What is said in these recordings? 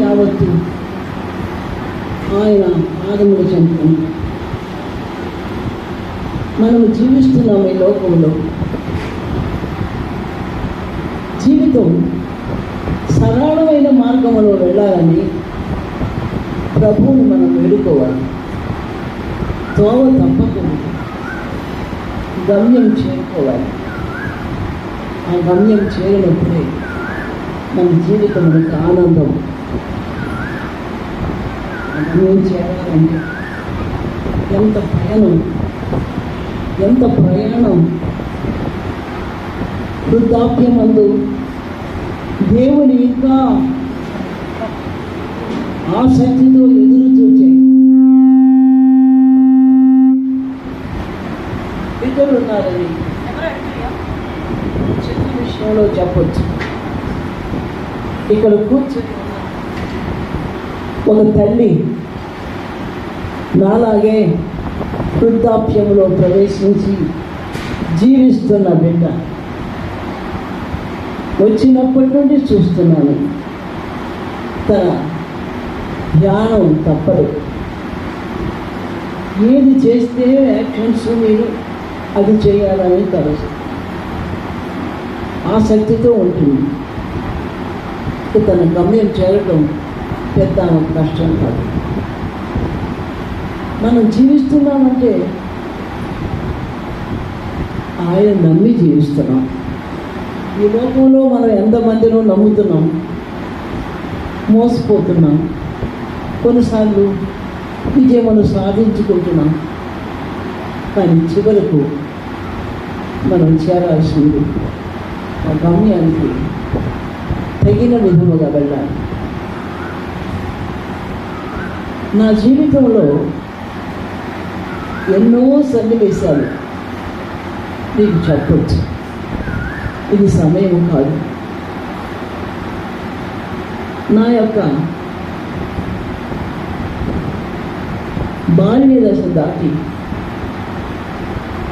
యావత్తు ఆయన పాదములు చెందుతుంది మనం జీవిస్తున్నాం ఈ లోకంలో. జీవితం సరళమైన మార్గంలో వెళ్ళాలని ప్రభువుని మనం వేడుకోవాలి. తోవ తప్పకుండా గమ్యం చేరుకోవాలి. ఆ గమ్యం చేరినప్పుడే మన జీవితం మనకు ఆనందం ఆ ఎంత ప్రయాణం ఎంత ప్రయాణం. వృద్ధాప్యమందు దేవుని ఇంకా ఆసక్తితో ఎదురు చూచే ఇద్దరు ఉన్నారని చిన్న విషయంలో చెప్పొచ్చు. ఇక్కడ కూర్చొని ఒక తల్లి నాలాగే వృద్ధాప్యంలో ప్రవేశించి జీవిస్తున్న బిడ్డ వచ్చినప్పటి నుండి చూస్తున్నాను. తన ధ్యానం తప్పదు. ఏది చేస్తే యాక్షన్స్ మీరు అది చేయాలని తలసు ఆసక్తితో ఉంటుంది. తన గమ్యం చేరడం పెద్ద కష్టం కాదు. మనం జీవిస్తున్నామంటే ఆయన నమ్మి జీవిస్తున్నాం. ఈ లోకంలో మనం ఎంతమందినో నమ్ముతున్నాం. మోసపోతున్నాం. కొన్నిసార్లు విజయమును సాధించుకుంటున్నాం. కానీ చివరకు మనం చేరాల్సింది ఆ గమ్యానికి తగిన విధముగా వెళ్ళాలి. నా జీవితంలో ఎన్నో సన్నివేశాలు నీకు చెప్పచ్చు. ఇది సమయం కాదు. నా యొక్క బాల్య దశ దాటి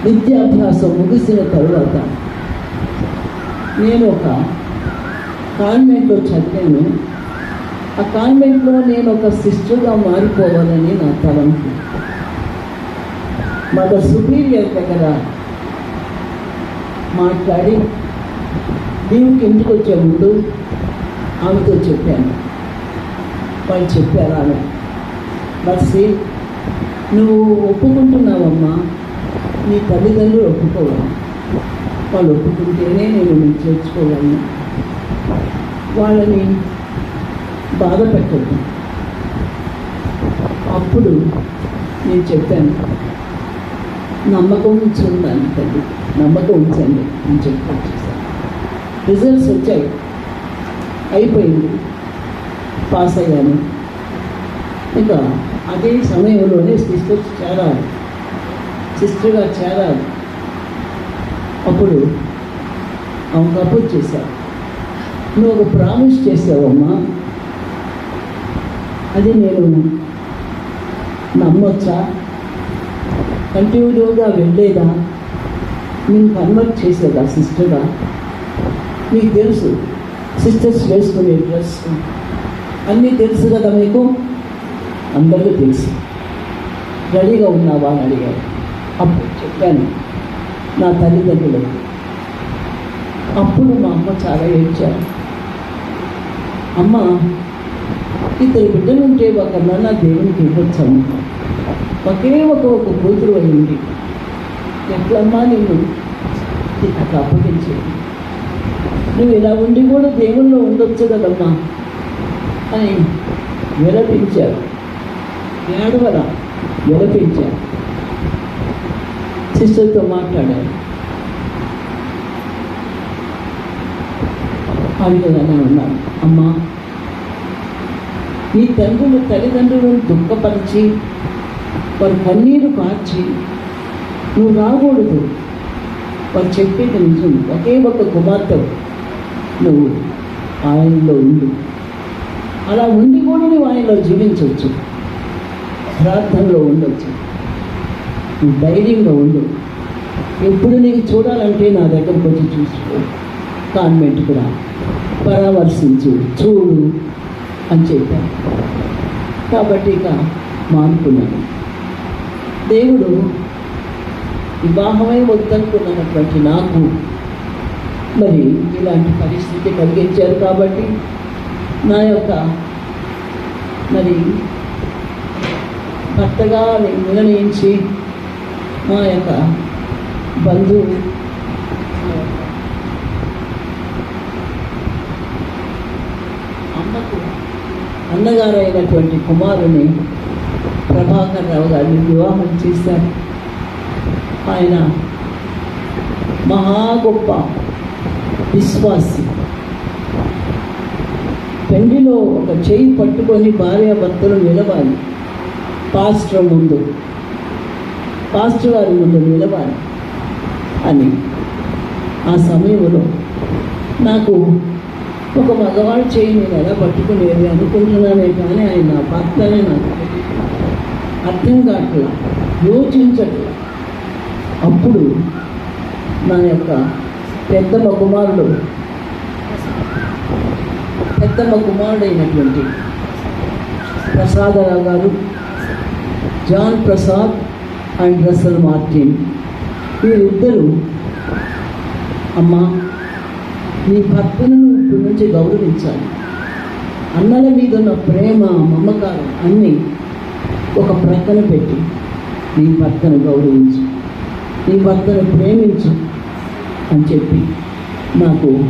విద్యాభ్యాసం ముగిసిన తరువాత నేను ఒక కాన్వెంట్లో చదివాను. ఆ కాన్వెంట్లో నేను ఒక సిస్టర్గా మారిపోవాలని నా తలంపు. మదర్ సుపీరియర్ దగ్గర మాట్లాడి దీనికి ఇంటికి వచ్చే ముందు ఆమెతో చెప్పాను. వాళ్ళు చెప్పారు ఆమె. బస్సి నువ్వు ఒప్పుకుంటున్నావమ్మా. నీ తల్లిదండ్రులు ఒప్పుకోవాలి. వాళ్ళు ఒప్పుకుంటేనే నేను నేను చేర్చుకోగలను. వాళ్ళని బాధ పెట్టద్దు. అప్పుడు నేను చెప్పాను నమ్మకం ఉంచుందని తల్లి నమ్మకం ఉంచండి అని చెప్పి రిజల్ట్స్ వచ్చాయి. అయిపోయింది. పాస్ అయ్యాను. ఇంకా అదే సమయంలోనే సిస్టర్స్ చేరాలి. సిస్టర్గా చేరాలి. అప్పుడు ఆమె ప్రపోజ్ చేశావు నువ్వు ఒక ప్రామిస్ చేసావమ్మా. అది నేను నమ్మొచ్చా? కంటిన్యూగా వెళ్ళేదా? నేను కన్వర్ట్ చేసేదా సిస్టర్గా మీకు తెలుసు సిస్టర్స్ వేసుకునే డ్రెస్. అన్నీ తెలుసు కదా మీకు? అందరికీ తెలుసు. రెడీగా ఉన్నావా అని అడిగారు అప్పుడు చెప్పాను నా తల్లిదండ్రులకు అప్పుడు మా అమ్మ చాలా ఏడ్చారు. అమ్మ ఇద్దరు బిడ్డలు ఉంటే ఒకరినన్నా దేవునికి ఇవ్వచ్చాము. ఒకే ఒక ఒక కూతురు అయింది ఎట్లమ్మా నేను నాకు అప్పగించేది నువ్వు ఇలా ఉండి కూడా దేవుల్లో ఉండొచ్చు కదమ్మా అని విలపించారు. ఏడవల విలపించారు. సిస్టర్తో మాట్లాడారు. అడిగదనే ఉన్నాను. అమ్మా నీ తండ్రులు తల్లిదండ్రులను దుఃఖపరిచి వారు కన్నీరు కార్చి నువ్వు రాకూడదు. వారు చెప్పేది నిజం. ఒకే ఒక కుమార్తె నువ్వు ఆయనలో ఉండు. అలా ఉండి కూడా నువ్వు ఆయనలో జీవించవచ్చు. ప్రార్థనలో ఉండొచ్చు. నువ్వు ధైర్యంగా ఉండు. ఎప్పుడు నీకు చూడాలంటే నా దగ్గరకు వచ్చి చూసుకో. కాన్వెంట్కి రా పరామర్శించు. చూడు అని చెప్పాను కాబట్టి ఇక మానుకున్నాను. దేవుడు వివాహమై వద్దనుకున్నటువంటి నాకు మరి ఇలాంటి పరిస్థితి కలిగించారు కాబట్టి నా యొక్క మరి భర్తగా నిర్ణయించి మా యొక్క బంధువు మా యొక్క అమ్మకు అన్నగారు అయినటువంటి కుమారుని ప్రభాకర్ రావు గారిని వివాహం చేశారు. ఆయన మహా గొప్ప విశ్వాసి. పెండిలో ఒక చేయి పట్టుకొని భార్యాభర్తలు నిలవాలి. పాస్టర్ ముందు పాస్టర్ గారి ముందు నిలవాలి అని. ఆ సమయంలో నాకు ఒక మగవాడు చేయి నేను ఎలా పట్టుకునేది అనుకుంటున్నానే కానీ ఆయన నా భర్తనే నాకు అర్థం కావట్లా యోచించట్లా. అప్పుడు నా యొక్క పెద్దమ్మ కుమారుడు పెద్దమ్మ కుమారుడైనటువంటి Prasadarao garu John Prasad and Russell Martin వీరిద్దరూ అమ్మ నీ భక్తులను ఇప్పటి నుంచి గౌరవించాలి. అన్నల మీద ఉన్న ప్రేమ మమకారం అన్నీ ఒక ప్రక్కన పెట్టి నీ భర్తను గౌరవించు. నీ భర్తను ప్రేమించు అని చెప్పి నాకు